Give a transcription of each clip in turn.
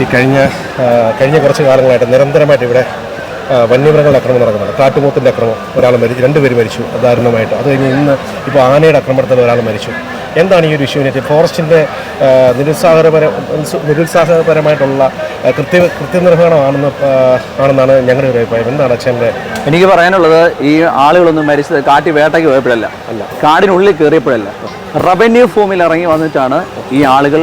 ഈ കഴിഞ്ഞ കഴിഞ്ഞ കുറച്ച് കാലങ്ങളായിട്ട് നിരന്തരമായിട്ട് ഇവിടെ വന്യമൃഗങ്ങളുടെ അക്രമം നടക്കുന്നുണ്ട്. കാട്ടുപോത്തിന്റെ അക്രമം ഒരാൾ മരിച്ചു രണ്ടുപേർ മരിച്ചു ദാരുണമായിട്ട് അത് കഴിഞ്ഞ് ഇന്ന് ഇപ്പോൾ ആനയുടെ അക്രമണത്തിൽ ഒരാൾ മരിച്ചു. എന്താണ് ഈ ഒരു ഇഷ്യൂവിനെ ഫോറസ്റ്റിന്റെ നിരുത്സാഹപര നിരുത്സാഹപരമായിട്ടുള്ള കൃത്യ കൃത്യനിർവഹണമാണെന്ന് ആണെന്നാണ് ഞങ്ങളുടെ ഒരു അഭിപ്രായം. എന്താണ് അച്ഛന്റെ? എനിക്ക് പറയാനുള്ളത് ഈ ആളുകളൊന്നും മരിച്ചത് കാട്ടി വേട്ടയ്ക്ക് പോയപ്പോഴല്ല. അല്ല. കാടിനുള്ളിൽ കയറിയപ്പോഴല്ല റവന്യൂ ഫോമിൽ ഇറങ്ങി വന്നിട്ടാണ് ഈ ആളുകൾ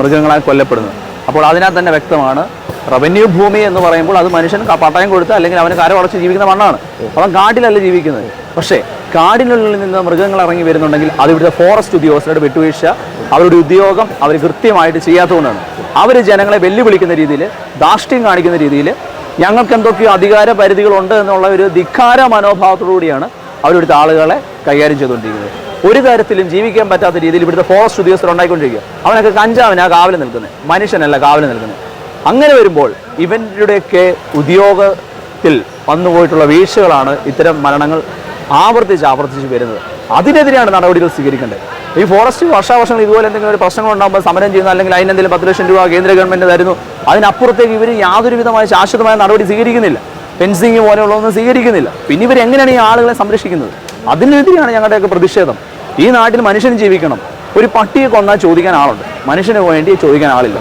മൃഗങ്ങളാൽ കൊല്ലപ്പെടുന്നത്. അപ്പോൾ അതിനകത്ത് തന്നെ വ്യക്തമാണ്. റവന്യൂ ഭൂമി എന്ന് പറയുമ്പോൾ അത് മനുഷ്യൻ പട്ടയം കൊടുത്ത് അല്ലെങ്കിൽ അവന് കരവടച്ച് ജീവിക്കുന്ന മണ്ണാണ്. അവൻ കാട്ടിലല്ല ജീവിക്കുന്നത്. പക്ഷേ കാടിനുള്ളിൽ നിന്ന് മൃഗങ്ങൾ ഇറങ്ങി വരുന്നുണ്ടെങ്കിൽ അത് ഇവിടുത്തെ ഫോറസ്റ്റ് ഉദ്യോഗസ്ഥരുടെ വിട്ടുവീഴ്ച അവരുടെ ഉദ്യോഗം അവർ കൃത്യമായിട്ട് ചെയ്യാത്തതുകൊണ്ടാണ് അവർ ജനങ്ങളെ വെല്ലുവിളിക്കുന്ന രീതിയിൽ ധാർഷ്ട്യം കാണിക്കുന്ന രീതിയിൽ ഞങ്ങൾക്ക് എന്തൊക്കെയോ അധികാര പരിധികളുണ്ട് എന്നുള്ള ഒരു ധിക്കാര മനോഭാവത്തോടുകൂടിയാണ് അവരിവിടുത്തെ ആളുകളെ കൈകാര്യം ചെയ്തുകൊണ്ടിരിക്കുന്നത്. ഒരു തരത്തിലും ജീവിക്കാൻ പറ്റാത്ത രീതിയിൽ ഇവിടുത്തെ ഫോറസ്റ്റ് ഉദ്യോഗസ്ഥർ ഉണ്ടായിക്കൊണ്ടിരിക്കുക. അവനൊക്കെ കഞ്ചാവിനാ കാവലെ നിൽക്കുന്നത്. മനുഷ്യനല്ല കാവലെ നിൽക്കുന്നത്. അങ്ങനെ വരുമ്പോൾ ഇവന്റെയൊക്കെ ഉദ്യോഗത്തിൽ വന്നുപോയിട്ടുള്ള വീഴ്ചകളാണ് ഇത്തരം മരണങ്ങൾ ആവർത്തിച്ച് ആവർത്തിച്ച് വരുന്നത്. അതിനെതിരെയാണ് നടപടികൾ സ്വീകരിക്കേണ്ടത്. ഈ ഫോറസ്റ്റ് വർഷാവർഷങ്ങൾ ഇതുപോലെ എന്തെങ്കിലും ഒരു പ്രശ്നങ്ങൾ ഉണ്ടാകുമ്പോൾ സമരം ചെയ്യുന്ന അല്ലെങ്കിൽ അതിനെന്തെങ്കിലും പത്ത് ലക്ഷം രൂപ കേന്ദ്ര ഗവൺമെന്റ് തരുന്നു. അതിനപ്പുറത്തേക്ക് ഇവർ യാതൊരു വിധമായ ശാശ്വതമായ നടപടി സ്വീകരിക്കുന്നില്ല. ഫെൻസിങ് പോലെയുള്ളതൊന്നും സ്വീകരിക്കുന്നില്ല. പിന്നെ ഇവർ എങ്ങനെയാണ് ഈ ആളുകളെ സംരക്ഷിക്കുന്നത്? അതിനെതിരെയാണ് ഞങ്ങളുടെയൊക്കെ പ്രതിഷേധം. ഈ നാട്ടിൽ മനുഷ്യൻ ജീവിക്കണം. ഒരു പട്ടിയെ കൊന്നാൽ ചോദിക്കാൻ ആളുണ്ട്. മനുഷ്യന് വേണ്ടി ചോദിക്കാൻ ആളില്ല.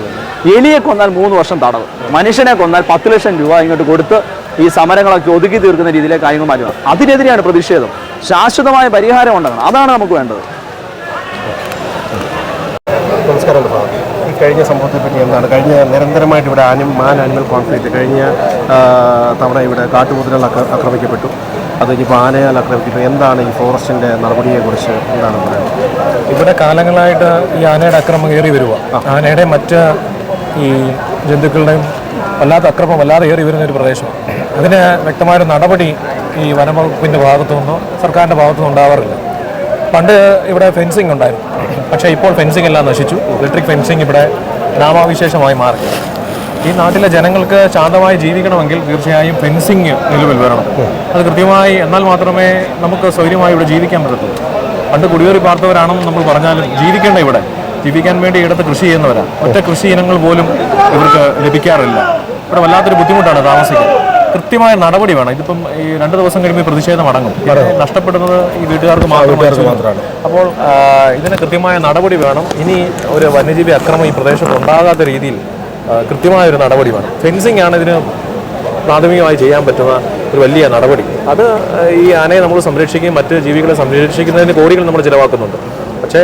എലിയെ കൊന്നാൽ മൂന്ന് വർഷം തടവ്. മനുഷ്യനെ കൊന്നാൽ പത്ത് ലക്ഷം രൂപ ഇങ്ങോട്ട് കൊടുത്ത് ഈ സമരങ്ങളൊക്കെ ഒതുക്കി തീർക്കുന്ന രീതിയിലെ കാര്യങ്ങൾ മാറ്റുക അതിനെതിരെയാണ് പ്രതിഷേധം. ശാശ്വതമായ പരിഹാരം ഉണ്ടാകണം. അതാണ് നമുക്ക് വേണ്ടത്. നമസ്കാരം കഴിഞ്ഞ സംഭവത്തെ പറ്റി എന്താണ്? കഴിഞ്ഞ നിരന്തരമായിട്ട് ഇവിടെ ആനിം മാൻ ആനിമൽ കോൺഫ്ലിക്റ്റ് കഴിഞ്ഞ തവണ ഇവിടെ കാട്ടുപോത്തുകൾ ആക്ര- ആക്രമിക്കപ്പെട്ടു. അത് ഇനിയിപ്പോൾ ആനയാൽ ആക്രമിക്കപ്പെട്ടു. എന്താണ് ഈ ഫോറസ്റ്റിന്റെ നടപടിയെക്കുറിച്ച് എന്താണ് പറയുന്നത് ഇവിടെ കാലങ്ങളായിട്ട് ഈ ആനയുടെ അക്രമം ഏറി വരിക ആനയുടെ മറ്റ് ഈ ജന്തുക്കളുടെയും വല്ലാത്ത അക്രമം വല്ലാതെ കയറി വരുന്ന ഒരു പ്രദേശം അതിന് വ്യക്തമായൊരു നടപടി ഈ വനംവകുപ്പിന്റെ ഭാഗത്തു നിന്നോ സർക്കാരിന്റെ ഭാഗത്തു നിന്നോ ഉണ്ടാവാറില്ല. പണ്ട് ഇവിടെ ഫെൻസിങ് ഉണ്ടായിരുന്നു. പക്ഷേ ഇപ്പോൾ ഫെൻസിങ് എല്ലാം നശിച്ചു. ഇലക്ട്രിക് ഫെൻസിങ് ഇവിടെ നാമാവിശേഷമായി മാറി. ഈ നാട്ടിലെ ജനങ്ങൾക്ക് ശാന്തമായി ജീവിക്കണമെങ്കിൽ തീർച്ചയായും ഫെൻസിങ് നിലവിൽ വരണം. അത് കൃത്യമായി എന്നാൽ മാത്രമേ നമുക്ക് സൗകര്യമായി ഇവിടെ ജീവിക്കാൻ പറ്റത്തുള്ളൂ. പണ്ട് കുടിയേറി പാർത്തവരാണെന്ന് നമ്മൾ പറഞ്ഞാലും ജീവിക്കേണ്ട ഇവിടെ. ജീവിക്കാൻ വേണ്ടി ഇടത്ത് കൃഷി ചെയ്യുന്നവരാണ് ഒറ്റ കൃഷി ഇനങ്ങൾ പോലും ഇവർക്ക് ലഭിക്കാറില്ല. ഇവിടെ വല്ലാത്തൊരു ബുദ്ധിമുട്ടാണ് താമസിക്കാൻ. കൃത്യമായ നടപടി വേണം. ഇതിപ്പം ഈ രണ്ട് ദിവസം കഴിയുമ്പോൾ പ്രതിഷേധം അടങ്ങും. നഷ്ടപ്പെടുന്നത് ഈ വീട്ടുകാർക്ക് മാത്രമാണ് അപ്പോൾ ഇതിന് കൃത്യമായ നടപടി വേണം. ഇനി ഒരു വന്യജീവി അക്രമം ഈ പ്രദേശത്ത് ഉണ്ടാകാത്ത രീതിയിൽ കൃത്യമായ ഒരു നടപടി വേണം. ഫെൻസിംഗ് ആണ് ഇതിന് പ്രാഥമികമായി ചെയ്യാൻ പറ്റുന്ന ഒരു വലിയ നടപടി. അത് ഈ ആനയെ നമ്മൾ സംരക്ഷിക്കുകയും മറ്റ് ജീവികളെ സംരക്ഷിക്കുന്നതിന് കോടികൾ നമ്മൾ ചിലവാക്കുന്നുണ്ട്. പക്ഷേ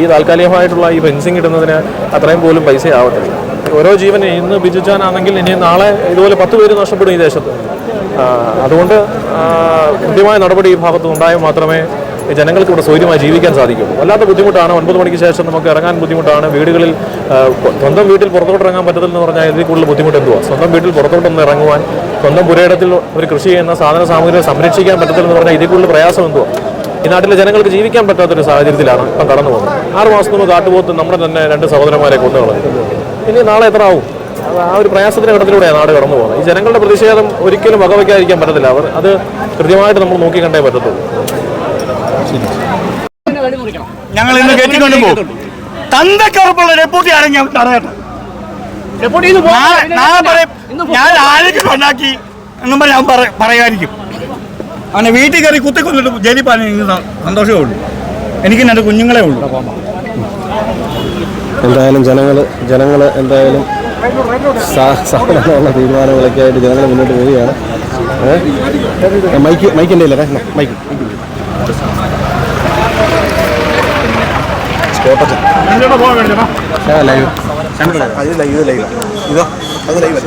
ഈ താൽക്കാലികമായിട്ടുള്ള ഈ ഫെൻസിങ് ഇടുന്നതിന് അത്രയും പോലും പൈസ ആവത്തില്ല ഓരോ ജീവനും ഇന്ന് ബിജുജാനാണെങ്കിൽ ഇനി നാളെ ഇതുപോലെ പത്ത് പേര് നഷ്ടപ്പെടും ഈ ദേശത്ത്. അതുകൊണ്ട് കൃത്യമായ നടപടി ഈ ഭാഗത്ത് ഉണ്ടായാൽ മാത്രമേ ജനങ്ങൾക്ക് ഇവിടെ സൗര്യമായി ജീവിക്കാൻ സാധിക്കുള്ളൂ വല്ലാത്ത ബുദ്ധിമുട്ടാണ്. ഒൻപത് മണിക്ക് ശേഷം നമുക്ക് ഇറങ്ങാൻ ബുദ്ധിമുട്ടാണ്. വീടുകളിൽ സ്വന്തം വീട്ടിൽ പുറത്തോട്ട് ഇറങ്ങാൻ പറ്റത്തില്ലെന്ന് പറഞ്ഞാൽ ഇതിൽ കൂടുതൽ ബുദ്ധിമുട്ട് എന്തുവാ? സ്വന്തം വീട്ടിൽ പുറത്തോട്ടൊന്ന് ഇറങ്ങുവാൻ സ്വന്തം പുരയിടത്തിൽ ഒരു കൃഷി ചെയ്യുന്ന സാധന സാമഗ്രികൾ സംരക്ഷിക്കാൻ പറ്റത്തില്ലെന്ന് പറഞ്ഞാൽ ഇതിൽ കൂടുതൽ പ്രയാസം എന്തുവാ? ഈ നാട്ടിലെ ജനങ്ങൾക്ക് ജീവിക്കാൻ പറ്റാത്തൊരു സാഹചര്യത്തിലാണ് ഇപ്പം കടന്നു പോകുന്നത് ആറ് മാസം മുമ്പ് കാട്ടുപോത്ത് നമ്മുടെ തന്നെ രണ്ട് സഹോദരന്മാരെ കൊന്നുകളഞ്ഞു. ഇനി നാളെ എത്ര ആവും? ആ ഒരു പ്രയാസത്തിന്റെ ഘട്ടത്തിലൂടെയാണ് നാട് കടന്നു പോകുന്നത്. ഈ ജനങ്ങളുടെ പ്രതിഷേധം ഒരിക്കലും വകവയ്ക്കാതിരിക്കാൻ പറ്റത്തില്ല. അവർ അത് കൃത്യമായിട്ട് നമ്മൾ നോക്കി കണ്ടേ പറ്റത്തുള്ളൂ. ഞങ്ങൾ ഇന്ന് പോകും. തന്തക്കുറപ്പുള്ള ഞാൻ തടയട്ടെ ഞാൻ ആരൊക്കെ ഉണ്ടാക്കി എന്നും പറഞ്ഞ് ഞാൻ പറ- പറയാതിരിക്കും അങ്ങനെ വീട്ടിൽ കയറി കുത്തിക്കൊന്നിട്ട് ജയിലിൽ സ- സന്തോഷമേ ഉള്ളൂ. എനിക്ക് രണ്ട് കുഞ്ഞുങ്ങളെ ഉള്ളൂ. എന്തായാലും ജനങ്ങൾ ജനങ്ങൾ എന്തായാലും സാധാരണയുള്ള തീരുമാനങ്ങളൊക്കെ ആയിട്ട് ജനങ്ങൾ മുന്നോട്ട് പോവുകയാണ്. മൈക്ക് മൈക്കിന്റെ ഇല്ല മൈക്ക്. ലൈവ്. അത് ലൈവ് ലൈവ്. ഇതോ അത് ലൈവ്.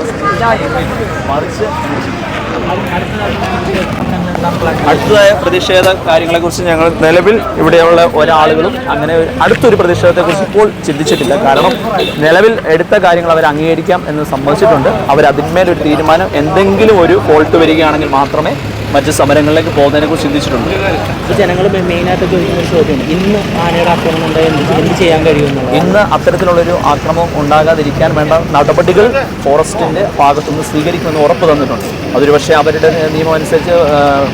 അടുത്തതായ പ്രതിഷേധ കാര്യങ്ങളെക്കുറിച്ച് ഞങ്ങൾ നിലവിൽ ഇവിടെയുള്ള ഒരാളുകളും അങ്ങനെ അടുത്തൊരു പ്രതിഷേധത്തെക്കുറിച്ച് ഇപ്പോൾ ചിന്തിച്ചിട്ടില്ല. കാരണം നിലവിൽ എടുത്ത കാര്യങ്ങൾ അവർ അംഗീകരിക്കാം എന്ന് സമ്മതിച്ചിട്ടുണ്ട് അവർ അതിന്മേലൊരു തീരുമാനം എന്തെങ്കിലും ഒരു ഫോൾട്ട് വരികയാണെങ്കിൽ മാത്രമേ മറ്റ് സമരങ്ങളിലേക്ക് പോകുന്നതിനെ കുറിച്ച് ചിന്തിച്ചിട്ടുണ്ട്. ജനങ്ങൾ മെയിനായിട്ട് ചോദിക്കുന്ന ഒരു ചോദ്യം ഇന്ന് ആനയുടെ ആക്രമണം ഉണ്ടായി എന്ത് എന്ത് ചെയ്യാൻ കഴിയുന്നു ഇന്ന് അത്തരത്തിലുള്ളൊരു ആക്രമം ഉണ്ടാകാതിരിക്കാൻ വേണ്ട നടപടികൾ ഫോറസ്റ്റിന്റെ ഭാഗത്തുനിന്ന് സ്വീകരിക്കുമെന്ന് ഉറപ്പ് തന്നിട്ടുണ്ട്. അതൊരു പക്ഷേ അവരുടെ നിയമം അനുസരിച്ച്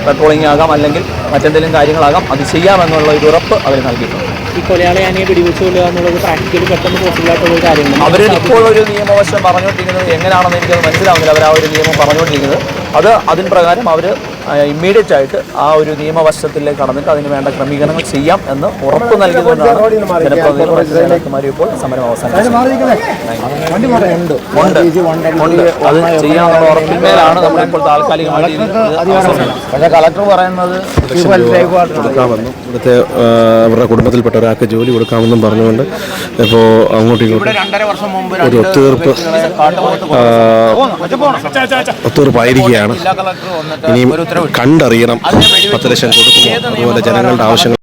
പെട്രോളിംഗ് ആകാം അല്ലെങ്കിൽ മറ്റെന്തെങ്കിലും കാര്യങ്ങളാകാം അത് ചെയ്യാമെന്നുള്ള ഒരു ഉറപ്പ് അവർ നൽകിയിട്ടുണ്ട്. ഈ കൊലയാളി ആനയെ കൊല്ലുക എന്നുള്ളത് പ്രാക്ടിക്കലി പെട്ടെന്ന് പോസിബിളായിട്ടുള്ള ഒരു കാര്യമാണ് അവർ ഇപ്പോൾ ഒരു നിയമവശം പറഞ്ഞുകൊണ്ടിരിക്കുന്നത് എങ്ങനെയാണെന്ന് എനിക്കത് മനസ്സിലാവുന്നില്ല. അവർ ആ ഒരു നിയമം പറഞ്ഞുകൊണ്ടിരിക്കുന്നത്. അത് അതിന് പ്രകാരം അവർ ഇമ്മീഡിയറ്റ് ആയിട്ട് ആ ഒരു നിയമവശത്തിലേക്ക് കടന്നിട്ട് അതിന് വേണ്ട ക്രമീകരണങ്ങൾ ചെയ്യാം എന്ന് ഉറപ്പ് നൽകുന്നതാണ് ഇപ്പോൾ സമരം ഉണ്ട്. അത് ഉറപ്പിന്മേലാണ് നമ്മളിപ്പോൾ അവസാനിപ്പിച്ചത്. പക്ഷേ കളക്ടർ പറയുന്നത് കൊടുക്കാമെന്നും ഇവിടുത്തെ അവരുടെ കുടുംബത്തിൽപ്പെട്ട ഒരാൾക്ക് ജോലി കൊടുക്കാമെന്നും പറഞ്ഞുകൊണ്ട് ഇപ്പോൾ അങ്ങോട്ടും ഇങ്ങോട്ടും രണ്ടര വർഷം മുമ്പ് ഒരു ഒത്തുതീർപ്പ് ആ, ഒത്തുതീർപ്പായിരിക്കുകയാണ്. ജില്ലാ കളക്ടർ വന്നിട്ട് ഇനിയും കണ്ടറിയണം. പത്ത് ലക്ഷം കൊടുക്കുന്നു. അതുപോലെ ജനങ്ങളുടെ ആവശ്യങ്ങൾ